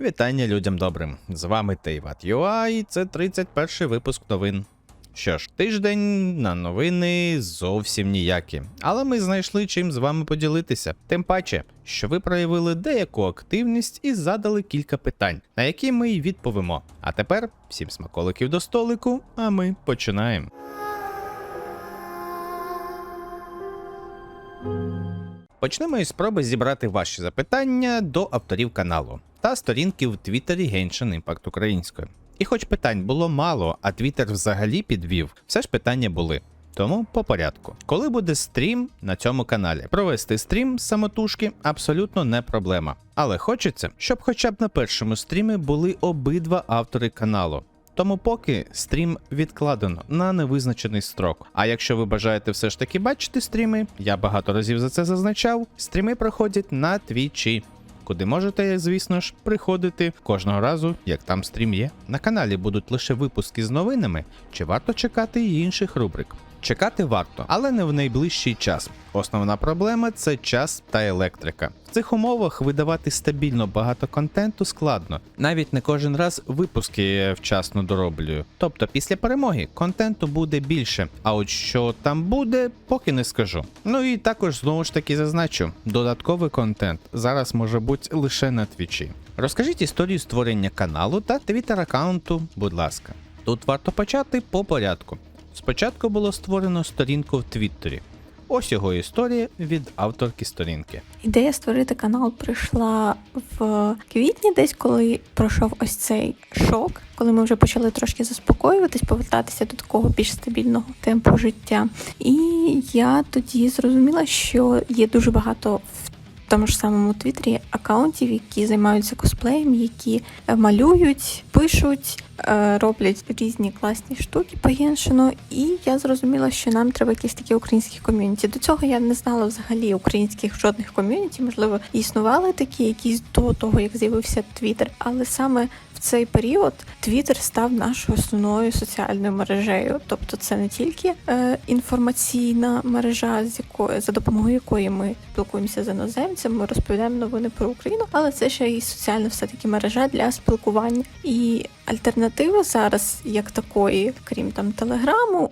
Вітання людям добрим. З вами Тейват.ua і це 31 випуск новин. Що ж, тиждень на новини зовсім ніякі. Але ми знайшли чим з вами поділитися. Тим паче, що ви проявили деяку активність і задали кілька питань, на які ми й відповімо. А тепер всім смаколиків до столику, а ми починаємо. Почнемо із спроби зібрати ваші запитання до авторів каналу та сторінки в Твіттері Genshin Impact українською. І хоч питань було мало, а Твіттер взагалі підвів, все ж питання були. Тому по порядку. Коли буде стрім на цьому каналі? Провести стрім з самотужки абсолютно не проблема. Але хочеться, щоб хоча б на першому стрімі були обидва автори каналу. Тому поки стрім відкладено на невизначений строк. А якщо ви бажаєте все ж таки бачити стріми, я багато разів за це зазначав. Стріми проходять на твічі. Куди можете, звісно ж, приходити кожного разу, як там стрім є. На каналі будуть лише випуски з новинами, чи варто чекати інших рубрик. Чекати варто, але не в найближчий час. Основна проблема це час та електрика. В цих умовах видавати стабільно багато контенту складно. Навіть не кожен раз випуски вчасно дороблюю. Тобто після перемоги контенту буде більше. А от що там буде, поки не скажу. Ну і також знову ж таки зазначу: додатковий контент зараз може бути лише на твічі. Розкажіть історію створення каналу та твіттер аккаунту, будь ласка. Тут варто почати по порядку. Спочатку було створено сторінку в Твіттері. Ось його історія від авторки сторінки. Ідея створити канал прийшла в квітні, десь коли пройшов ось цей шок, коли ми вже почали трошки заспокоюватись, повертатися до такого більш стабільного темпу життя. І я тоді зрозуміла, що є дуже багато в тому ж самому Твіттері акаунтів, які займаються косплеєм, які е, малюють, пишуть, е, роблять різні класні штуки по геншину. І я зрозуміла, що нам треба якісь такі українські ком'юніті. До цього я не знала взагалі українських жодних ком'юніті. Можливо, існували такі якісь до того, як з'явився Твіттер, але саме в цей період Твіттер став нашою основною соціальною мережею. Тобто, це не тільки е, інформаційна мережа, з якої за допомогою якої ми спілкуємося з іноземцями, розповідаємо новини про Україну, але це ще й соціальна все таки мережа для спілкування. І альтернативи зараз, як такої, крім там телеграму,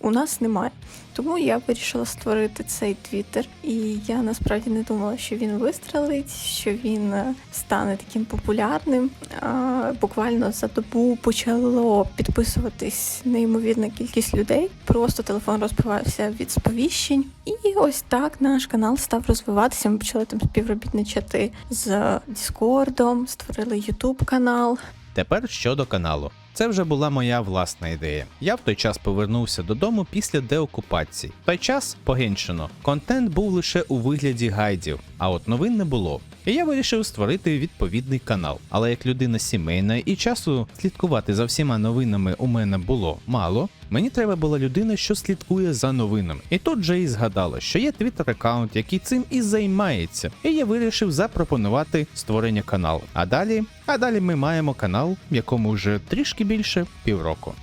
у нас немає. Тому я вирішила створити цей твіттер, і я насправді не думала, що він вистрелить, що він е, стане таким популярним. А, буквально за добу почало підписуватись неймовірна кількість людей. Просто телефон розбивався від сповіщень. І ось так наш канал став розвиватися. Ми почали там співробітничати з Діскордом, створили Ютуб канал. Тепер щодо каналу. Це вже була моя власна ідея. Я в той час повернувся додому після деокупації. В той час погеншено. Контент був лише у вигляді гайдів, а от новин не було. І я вирішив створити відповідний канал. Але як людина сімейна і часу слідкувати за всіма новинами у мене було мало. Мені треба була людина, що слідкує за новинами. І тут же і згадала, що є твіттер аккаунт, який цим і займається. І я вирішив запропонувати створення каналу. А далі, а далі ми маємо канал, якому вже трішки більше півроку.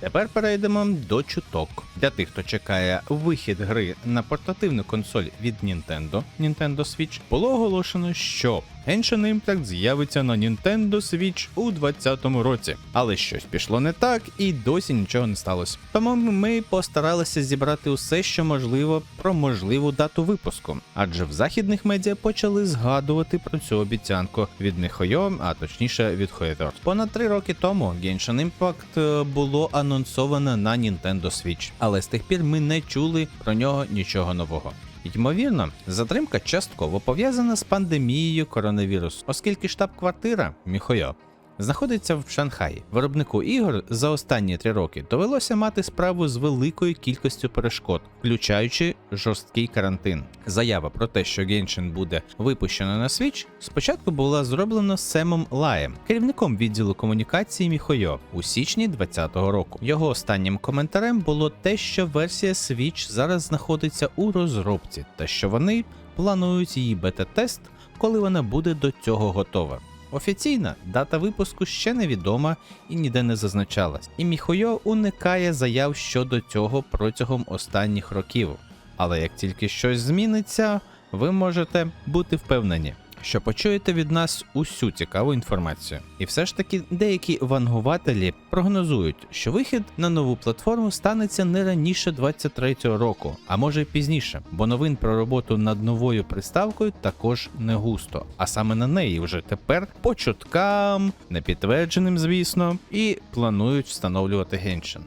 Тепер перейдемо до чуток. Для тих, хто чекає вихід гри на портативну консоль від Nintendo, Nintendo Switch, було оголошено, що Genshin Impact з'явиться на Nintendo Switch у 2020 році. Але щось пішло не так і досі нічого не сталося. Тому ми постаралися зібрати усе, що можливо, про можливу дату випуску. Адже в західних медіа почали згадувати про цю обіцянку від Міхойо, а точніше від Хоєвер. Понад три роки тому Genshin Impact е, було анонсовано на Nintendo Switch, але з тих пір ми не чули про нього нічого нового. Ймовірно, затримка частково пов'язана з пандемією коронавірусу, оскільки штаб-квартира Міхойо знаходиться в Шанхаї. Виробнику ігор за останні три роки довелося мати справу з великою кількістю перешкод, включаючи жорсткий карантин. Заява про те, що Genshin буде випущено на Switch, спочатку була зроблена Семом Лаєм, керівником відділу комунікації Міхойо у січні 2020 року. Його останнім коментарем було те, що версія Switch зараз знаходиться у розробці, та що вони планують її бета-тест, коли вона буде до цього готова. Офіційна дата випуску ще невідома і ніде не зазначалась, і Міхойо уникає заяв щодо цього протягом останніх років. Але як тільки щось зміниться, ви можете бути впевнені, що почуєте від нас усю цікаву інформацію. І все ж таки деякі вангувателі прогнозують, що вихід на нову платформу станеться не раніше 23-го року, а може й пізніше, бо новин про роботу над новою приставкою також не густо. А саме на неї вже тепер по чуткам, непідтвердженим, звісно, і планують встановлювати Genshin.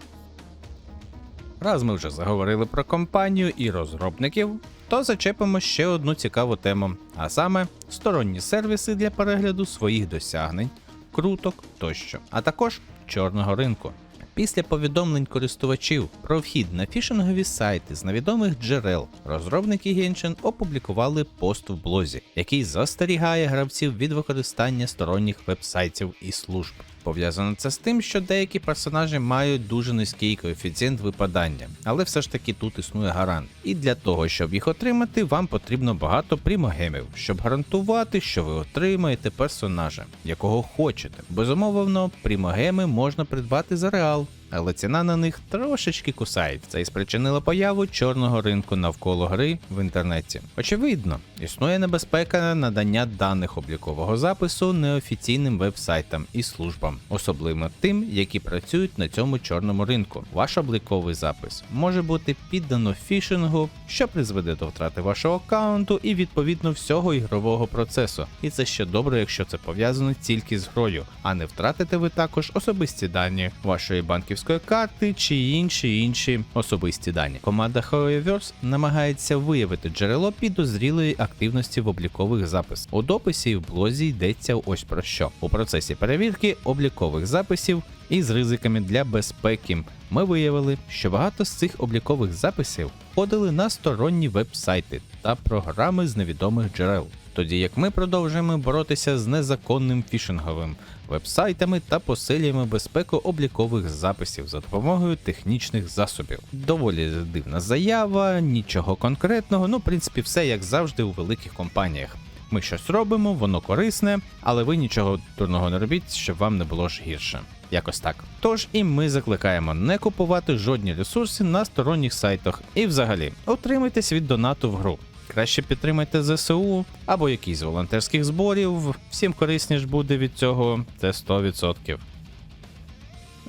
Раз ми вже заговорили про компанію і розробників, то зачепимо ще одну цікаву тему, а саме сторонні сервіси для перегляду своїх досягнень, круток тощо, а також чорного ринку. Після повідомлень користувачів про вхід на фішингові сайти з невідомих джерел, розробники Genshin опублікували пост в блозі, який застерігає гравців від використання сторонніх вебсайтів і служб. Пов'язано це з тим, що деякі персонажі мають дуже низький коефіцієнт випадання, але все ж таки тут існує гарант. І для того, щоб їх отримати, вам потрібно багато примогемів, щоб гарантувати, що ви отримаєте персонажа, якого хочете. Безумовно, примогеми можна придбати за реал. Але ціна на них трошечки кусає. Це і спричинило появу чорного ринку навколо гри в інтернеті. Очевидно, існує небезпека надання даних облікового запису неофіційним веб-сайтам і службам, особливо тим, які працюють на цьому чорному ринку. Ваш обліковий запис може бути піддано фішингу, що призведе до втрати вашого аккаунту і відповідно всього ігрового процесу. І це ще добре, якщо це пов'язано тільки з грою, а не втратите ви також особисті дані вашої банківської карти чи інші інші особисті дані. Команда Howeverse намагається виявити джерело підозрілої активності в облікових записах. У дописі і в блозі йдеться ось про що. У процесі перевірки облікових записів і з ризиками для безпеки ми виявили, що багато з цих облікових записів входили на сторонні веб-сайти та програми з невідомих джерел. Тоді як ми продовжуємо боротися з незаконним фішинговим вебсайтами та посилюємо безпеку облікових записів за допомогою технічних засобів. Доволі дивна заява, нічого конкретного, ну в принципі, все як завжди у великих компаніях. Ми щось робимо, воно корисне, але ви нічого дурного не робіть, щоб вам не було ж гірше. Якось так. Тож і ми закликаємо не купувати жодні ресурси на сторонніх сайтах. І взагалі, утримуйтесь від донату в гру. Краще підтримайте ЗСУ або якісь з волонтерських зборів. Всім корисніше буде від цього, це 100%.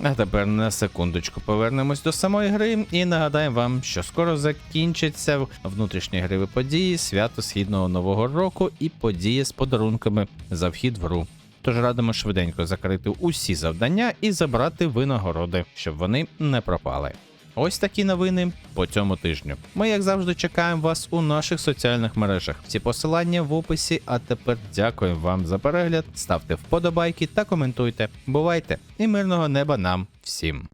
А тепер на секундочку повернемось до самої гри і нагадаємо вам, що скоро закінчаться внутрішні гриві події свято Східного Нового року і події з подарунками за вхід в гру. Тож радимо швиденько закрити усі завдання і забрати винагороди, щоб вони не пропали. Ось такі новини по цьому тижню. Ми, як завжди, чекаємо вас у наших соціальних мережах. Всі посилання в описі. А тепер дякуємо вам за перегляд. Ставте вподобайки та коментуйте. Бувайте і мирного неба нам всім.